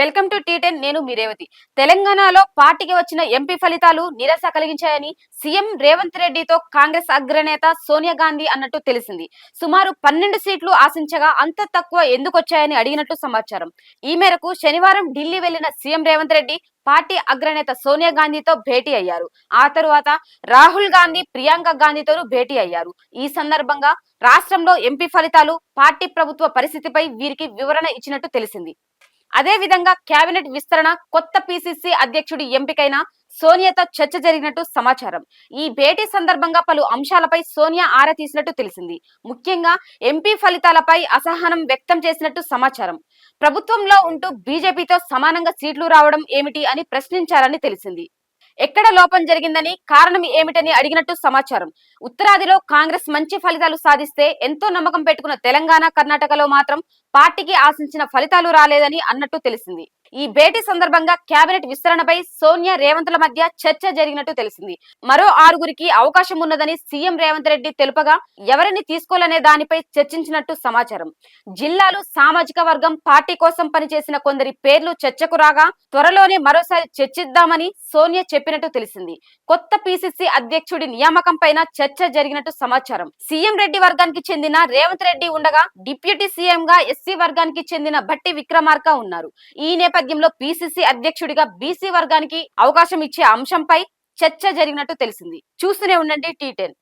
Welcome to tea ten నేను మీరేవతి తెలంగాణలో పార్టీకి వచ్చిన ఎంపీ ఫలితాలు నిరాశ కలిగించాయని సీఎం రేవంత్ రెడ్డితో కాంగ్రెస్ అగ్రనేత సోనియా గాంధీ అన్నట్టు తెలిసింది. సుమారు పన్నెండు సీట్లు ఆశించగా అంత తక్కువ ఎందుకు వచ్చాయని అడిగినట్టు సమాచారం. ఈ మేరకు శనివారం ఢిల్లీ వెళ్ళిన సీఎం రేవంత్ రెడ్డి పార్టీ అగ్రనేత సోనియా గాంధీతో భేటీ అయ్యారు. ఆ తరువాత రాహుల్ గాంధీ ప్రియాంక గాంధీతోనూ భేటీ అయ్యారు. ఈ సందర్భంగా రాష్ట్రంలో ఎంపీ ఫలితాలు పార్టీ ప్రభుత్వ పరిస్థితిపై వీరికి వివరణ ఇచ్చినట్టు తెలిసింది. అదేవిధంగా కేబినెట్ విస్తరణ కొత్త పిసిసి అధ్యక్షుడి ఎంపికైన సోనియాతో చర్చ జరిగినట్టు సమాచారం. ఈ భేటీ సందర్భంగా పలు అంశాలపై సోనియా ఆరా తీసినట్టు తెలిసింది. ముఖ్యంగా ఎంపీ ఫలితాలపై అసహనం వ్యక్తం చేసినట్టు సమాచారం. ప్రభుత్వంలో ఉంటూ బీజేపీతో సమానంగా సీట్లు రావడం ఏమిటి అని ప్రశ్నించారని తెలిసింది. ఎక్కడ లోపం జరిగిందని కారణం ఏమిటని అడిగినట్టు సమాచారం. ఉత్తరాదిలో కాంగ్రెస్ మంచి ఫలితాలు సాధిస్తే ఎంతో నమ్మకం పెట్టుకున్న తెలంగాణ కర్ణాటకలో మాత్రం పార్టీకి ఆశించిన ఫలితాలు రాలేదని అన్నట్టు తెలిసింది. ఈ భేటీ సందర్భంగా కేబినెట్ విస్తరణపై సోనియా రేవంత్ల మధ్య చర్చ జరిగినట్టు తెలిసింది. మరో ఆరుగురికి అవకాశం ఉన్నదని సీఎం రేవంత్ రెడ్డి తెలుపగా ఎవరిని తీసుకోవాలనే దానిపై చర్చించినట్టు సమాచారం. జిల్లాలు సామాజిక వర్గం పార్టీ కోసం పనిచేసిన కొందరి పేర్లు చర్చకు రాగా త్వరలోనే మరోసారి చర్చిద్దామని సోనియా చెప్పినట్టు తెలిసింది. కొత్త పిసిసి అధ్యక్షుడి నియామకం పైన చర్చ జరిగినట్టు సమాచారం. సీఎం రెడ్డి వర్గానికి చెందిన రేవంత్ రెడ్డి ఉండగా డిప్యూటీ సీఎం గా ఎస్సీ వర్గానికి చెందిన భట్టి విక్రమార్క ఉన్నారు. ఈ నేపథ్యంలో పిసిసి అధ్యక్షుడిగా బీసీ వర్గానికి అవకాశం ఇచ్చే అంశంపై చర్చ జరిగినట్టు తెలిసింది. చూస్తూనే ఉండండి టీ టెన్.